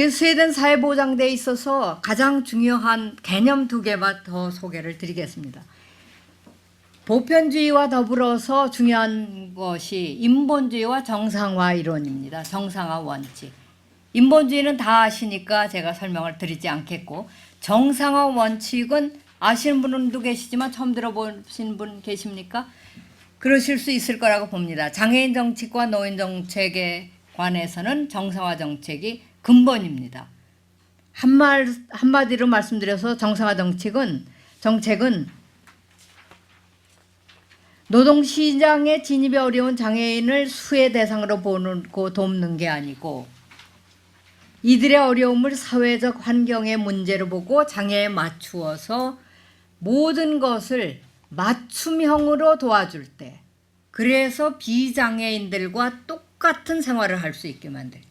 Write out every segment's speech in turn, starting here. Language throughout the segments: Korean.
그 스웨덴 사회보장대에 있어서 가장 중요한 개념 두 개만 더 소개를 드리겠습니다. 보편주의와 더불어서 중요한 것이 인본주의와 정상화 이론입니다. 정상화 원칙. 인본주의는 다 아시니까 제가 설명을 드리지 않겠고 정상화 원칙은 아시는 분도 계시지만 처음 들어보신 분 계십니까? 그러실 수 있을 거라고 봅니다. 장애인 정책과 노인 정책에 관해서는 정상화 정책이 근본입니다. 한말 한마디로 말씀드려서 정상화 정책은 정책은 노동 시장에 진입이 어려운 장애인을 수혜 대상으로 보고 돕는 게 아니고 이들의 어려움을 사회적 환경의 문제로 보고 장애에 맞추어서 모든 것을 맞춤형으로 도와줄 때 그래서 비장애인들과 똑같은 생활을 할 수 있게 만들 때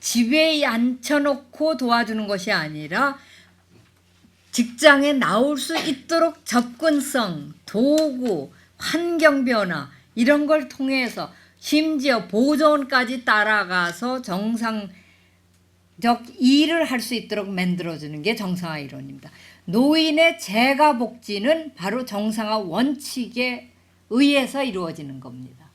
집에 앉혀놓고 도와주는 것이 아니라 직장에 나올 수 있도록 접근성, 도구, 환경 변화 이런 걸 통해서 심지어 보존까지 따라가서 정상적 일을 할 수 있도록 만들어주는 게 정상화 이론입니다. 노인의 재가 복지는 바로 정상화 원칙에 의해서 이루어지는 겁니다.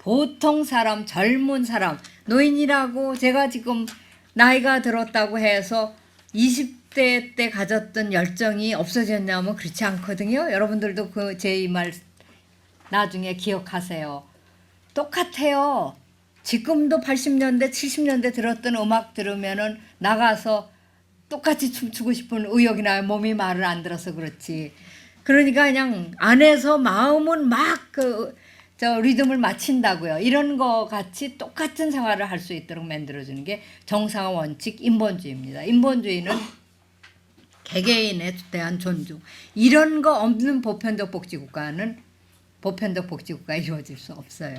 보통 사람, 젊은 사람, 노인이라고 제가 지금 나이가 들었다고 해서 20대 때 가졌던 열정이 없어졌냐면 그렇지 않거든요. 여러분들도 그 제 이 말 나중에 기억하세요. 똑같아요. 지금도 80년대, 70년대 들었던 음악 들으면은 나가서 똑같이 춤추고 싶은 의욕이 나요. 몸이 말을 안 들어서 그렇지. 그러니까 그냥 안에서 마음은 막 그 저 리듬을 맞춘다고요. 이런 거 같이 똑같은 생활을 할 수 있도록 만들어주는 게 정상화 원칙 인본주의입니다. 인본주의는 개개인에 대한 존중 이런 거 없는 보편적 복지국가는 보편적 복지국가 이루어질 수 없어요.